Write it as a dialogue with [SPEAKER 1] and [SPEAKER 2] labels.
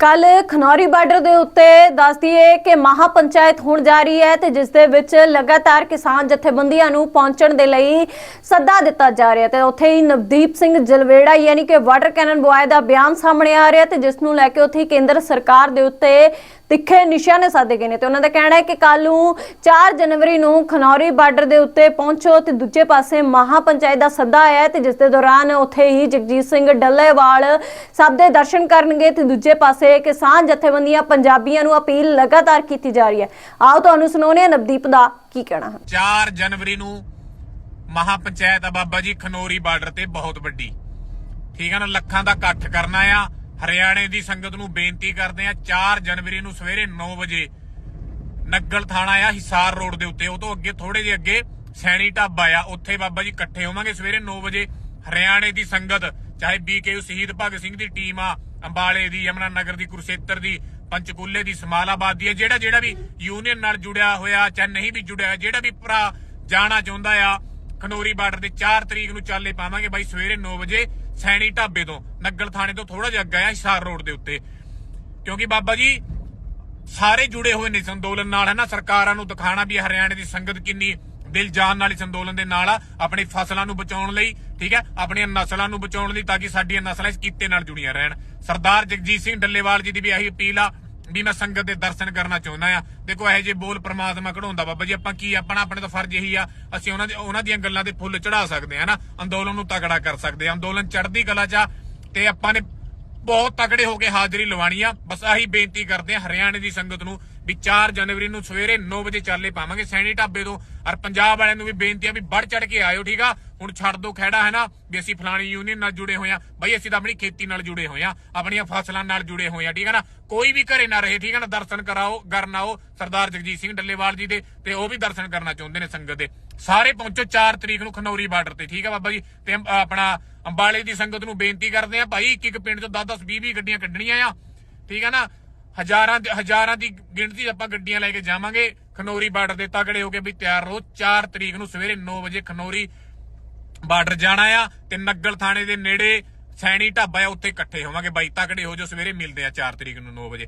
[SPEAKER 1] ਕੱਲ ਖਨੌਰੀ ਬਾਰਡਰ ਦੇ ਉੱਤੇ ਦੱਸਦੀ ਹੈ ਕਿ ਮਹਾ ਪੰਚਾਇਤ ਹੋਣ ਜਾ ਰਹੀ ਹੈ ਤੇ ਜਿਸ ਦੇ ਵਿੱਚ ਲਗਾਤਾਰ ਕਿਸਾਨ ਜਥੇਬੰਦੀਆਂ ਨੂੰ ਪਹੁੰਚਣ ਦੇ ਲਈ ਸੱਦਾ ਦਿੱਤਾ ਜਾ ਰਿਹਾ ਤੇ ਉੱਥੇ ਹੀ ਨਵਦੀਪ ਸਿੰਘ ਜਲਵੇੜਾ ਯਾਨੀ ਕਿ ਵਾਟਰ ਕੈਨਨ ਬੁਆਏ ਦਾ ਬਿਆਨ ਸਾਹਮਣੇ ਆ ਰਿਹਾ ਤੇ ਜਿਸ ਨੂੰ ਲੈ ਕੇ ਉੱਥੇ ਕੇਂਦਰ ਸਰਕਾਰ ਦੇ ਉੱਤੇ ਤਿੱਖੇ ਨਿਸ਼ਾਨੇ ਸਾਧੇ ਗਏ ਨੇ ਤੇ ਉਹਨਾਂ ਦਾ ਕਹਿਣਾ ਹੈ ਕਿ ਕੱਲ ਨੂੰ 4 ਜਨਵਰੀ ਨੂੰ ਖਨੌਰੀ ਬਾਰਡਰ ਦੇ ਉੱਤੇ ਪਹੁੰਚੋ ਤੇ ਦੂਜੇ ਪਾਸੇ ਮਹਾ ਪੰਚਾਇਤ ਦਾ ਸੱਦਾ ਆਇਆ ਤੇ ਜਿਸ ਦੇ ਦੌਰਾਨ ਉੱਥੇ ਹੀ ਜਗਜੀਤ ਸਿੰਘ ਡੱਲੇਵਾਲ ਸਭ ਦੇ ਦਰਸ਼ਨ ਕਰਨਗੇ ਤੇ ਦੂਜੇ ਪਾਸੇ ਕਿਸਾਨ ਜਥੇਬੰਦੀਆਂ ਪੰਜਾਬੀਆਂ ਨੂੰ ਅਪੀਲ ਲਗਾਤਾਰ ਕੀਤੀ ਜਾ ਰਹੀ ਹੈ। ਆਓ ਤੁਹਾਨੂੰ ਸੁਣਾਉਂਦੇ ਹਾਂ ਨਵਦੀਪ ਦਾ ਕੀ ਕਹਿਣਾ ਹੈ।
[SPEAKER 2] 4 ਜਨਵਰੀ ਨੂੰ ਮਹਾ ਪੰਚਾਇਤ ਆ ਬਾਬਾ ਜੀ, ਖਨੋਰੀ ਬਾਰਡਰ ਤੇ ਬਹੁਤ ਵੱਡੀ। ਠੀਕ ਹੈ ਨਾ, ਲੱਖਾਂ ਦਾ ਇਕੱਠ ਕਰਨਾ ਆ ਹਰਿਆਣੇ ਦੀ ਸੰਗਤ ਨੂੰ ਬੇਨਤੀ ਕਰਦੇ ਆ 4 ਜਨਵਰੀ ਨੂੰ ਸਵੇਰੇ 9 ਵਜੇ ਨੱਗਲ ਥਾਣਾ ਆ, ਹਿਸਾਰ ਰੋਡ ਦੇ ਉੱਤੇ। ਉਹ ਤੋਂ ਅੱਗੇ ਥੋੜੇ ਜਿਹੇ ਅੱਗੇ ਸੈਣੀ ਢਾਬਾ ਆ। ਉੱਥੇ ਬਾਬਾ ਜੀ ਇਕੱਠੇ ਹੋਵਾਂਗੇ ਸਵੇਰੇ 9 ਵਜੇ। ਹਰਿਆਣੇ ਦੀ ਸੰਗਤ, ਚਾਹੇ ਬੀਕੇਯੂ ਸ਼ਹੀਦ ਭਗਤ ਸਿੰਘ ਦੀ ਟੀਮ ਆ, ਅੰਬਾਲੇ ਦੀ, ਯਮਨਾ ਨਗਰ ਦੀ, ਕੁਰਸ਼ੇਤਰ ਦੀ, ਪੰਚਕੂਲੇ ਦੀ, ਸਮਾਲਾਬਾਦ ਦੀ ਆ, ਜਿਹੜਾ ਜਿਹੜਾ ਵੀ ਯੂਨੀਅਨ ਨਾਲ ਜੁੜਿਆ ਹੋਇਆ, ਚਾਹੇ ਨਹੀਂ ਵੀ ਜੁੜਿਆ ਜਿਹੜਾ ਵੀ ਭਰਾ ਜਾਣਾ ਚਾਹੁੰਦਾ ਆ ਖਨੋਰੀ ਬਾਰਡਰ ਤੇ 4 ਤਰੀਕ ਨੂੰ ਚਾਲੇ ਪਾਵਾਂਗੇ ਬਾਈ ਸਵੇਰੇ 9 ਵਜੇ ਸੈਣੀ ਢਾਬੇ ਤੋਂ, ਨੱਗਲ ਥਾਣੇ ਤੋਂ ਥੋੜਾ ਜਿਹਾ ਅੱਗਾ ਆ ਹਿਸਾਰ ਰੋਡ ਦੇ ਉੱਤੇ। ਕਿਉਂਕਿ ਬਾਬਾ ਜੀ, ਸਾਰੇ ਜੁੜੇ ਹੋਏ ਨੇ ਇਸ ਅੰਦੋਲਨ ਨਾਲ ਹੈ ਨਾ ਸਰਕਾਰਾਂ ਨੂੰ ਦਿਖਾਣਾ ਵੀ ਹਰਿਆਣੇ ਦੀ ਸੰਗਤ ਕਿੰਨੀ ਦਿਲ ਜਾਨ ਨਾਲ ਇਸ ਅੰਦੋਲਨ ਦੇ ਨਾਲ ਆ, ਆਪਣੀ ਫਸਲਾਂ ਨੂੰ ਬਚਾਉਣ ਲਈ, ਠੀਕ ਹੈ? ਆਪਣੀਆਂ ਨਸਲਾਂ ਨੂੰ ਬਚਾਉਣ ਲਈ ਤਾਂ ਕਿ ਸਾਡੀਆਂ ਨਸਲਾਂ ਇਸ ਕੀਤੇ ਨਾਲ ਜੁੜੀਆਂ ਰਹਿਣ। ਸਰਦਾਰ ਜਗਜੀਤ ਸਿੰਘ ਡੱਲੇਵਾਲ ਜੀ ਦੀ ਵੀ ਇਹੀ ਅਪੀਲ ਆ ਵੀ ਮੈਂ ਸੰਗਤ ਦੇ ਦਰਸ਼ਨ ਕਰਨਾ ਚਾਹੁੰਦਾ ਆ। ਦੇਖੋ, ਇਹੋ ਜਿਹੇ ਬੋਲ ਪ੍ਰਮਾਤਮਾ ਕਢਾਉਂਦਾ ਬਾਬਾ ਜੀ, ਆਪਾਂ ਕੀ ਆਪਣਾ, ਆਪਣੇ ਤਾਂ ਫਰਜ਼ ਇਹੀ ਆ, ਅਸੀਂ ਉਹਨਾਂ ਦੇ, ਉਹਨਾਂ ਦੀਆਂ ਗੱਲਾਂ ਤੇ ਫੁੱਲ ਚੜਾ ਸਕਦੇ ਆ ਨਾ। ਅੰਦੋਲਨ ਨੂੰ ਤਕੜਾ ਕਰ ਸਕਦੇ ਆ। ਅੰਦੋਲਨ ਚੜ੍ਹਦੀ ਕਲਾ ਚ ਤੇ ਆਪਾਂ ਨੇ ਬਹੁਤ ਤਕੜੇ ਹੋ ਕੇ ਹਾਜ਼ਰੀ ਲਵਾਣੀ ਆ। ਬਸ ਆਹੀ ਬੇਨਤੀ ਕਰਦੇ ਆ ਹਰਿਆਣੇ ਦੀ ਸੰਗਤ ਨੂੰ ਵੀ 4 ਜਨਵਰੀ ਨੂੰ ਸਵੇਰੇ 9 ਵਜੇ ਚਾਲੇ ਪਾਵਾਂਗੇ ਸੈਣੀ ਢਾਬੇ ਤੋਂ। ਔਰ ਪੰਜਾਬ ਵਾਲਿਆਂ ਨੂੰ ਵੀ ਬੇਨਤੀ ਆ ਵੀ ਵੱਧ ਚੜ ਕੇ ਆਇਓ, ਠੀਕ ਆ? ਹੁਣ ਛੱਡ ਦੋ ਖਹਿੜਾ, ਹੈ ਨਾ? ਵੀ ਅਸੀਂ ਫਲਾਣੀ ਯੂਨੀਅਨ ਨਾਲ ਜੁੜੇ ਹੋਏ ਆ। ਬਈ ਅਸੀਂ ਤਾਂ ਆਪਣੀ ਖੇਤੀ ਨਾਲ ਜੁੜੇ ਹੋਏ ਆ, ਆਪਣੀਆਂ ਫਸਲਾਂ ਨਾਲ ਜੁੜੇ ਹੋਏ ਆ, ਠੀਕ ਆ ਨਾ? ਕੋਈ ਵੀ ਘਰੇ ਨਾ ਰਹੇ, ਠੀਕ ਆ ਨਾ? ਦਰਸ਼ਨ ਕਰਾਓ ਕਰਨ ਆਓ। ਸਰਦਾਰ ਜਗਜੀਤ ਸਿੰਘ ਡੱਲੇਵਾਲ ਜੀ ਦੇ ਤੇ ਉਹ ਵੀ ਦਰਸ਼ਨ ਕਰਨਾ ਚਾਹੁੰਦੇ ਨੇ ਸੰਗਤ ਦੇ। ਸਾਰੇ ਪਹੁੰਚੋ 4 ਤਰੀਕ ਨੂੰ ਖਨੌਰੀ ਬਾਰਡਰ ਤੇ, ਠੀਕ ਆ ਬਾਬਾ ਜੀ? ਤੇ ਆਪਣਾ ਅੰਬਾਲੇ ਦੀ ਸੰਗਤ ਨੂੰ ਬੇਨਤੀ ਕਰਦੇ ਆ, ਭਾਈ ਇੱਕ ਇੱਕ ਪਿੰਡ ਤੋਂ 10-10 20-20 ਗੱਡੀਆਂ ਕੱਢਣੀਆਂ ਆ, ਠੀਕ ਹੈ ਨਾ? ਹਜ਼ਾਰਾਂ ਦੇ- ਹਜ਼ਾਰਾਂ ਦੀ ਗਿਣਤੀ 'ਚ ਆਪਾਂ ਗੱਡੀਆਂ ਲੈ ਕੇ ਜਾਵਾਂਗੇ। ਖਨੌਰੀ ਬਾਰਡਰ ਦੇ ਤਗੜੇ ਹੋ ਕੇ ਵੀ ਤਿਆਰ ਰਹੋ। 4 ਤਰੀਕ ਨੂੰ ਸਵੇਰੇ 9 ਵਜੇ ਖਨੌਰੀ ਬਾਰਡਰ ਜਾਣਾ ਆ ਤੇ ਨੱਗਲ ਥਾਣੇ ਦੇ ਨੇੜੇ ਸੈਣੀ ਢਾਬਾ ਆ, ਉੱਥੇ ਇਕੱਠੇ ਹੋਵਾਂਗੇ। ਬਾਈ ਤਗੜੇ ਹੋ ਜੋ ਸਵੇਰੇ ਮਿਲਦੇ ਆ 4 ਤਰੀਕ ਨੂੰ 9 ਵਜੇ।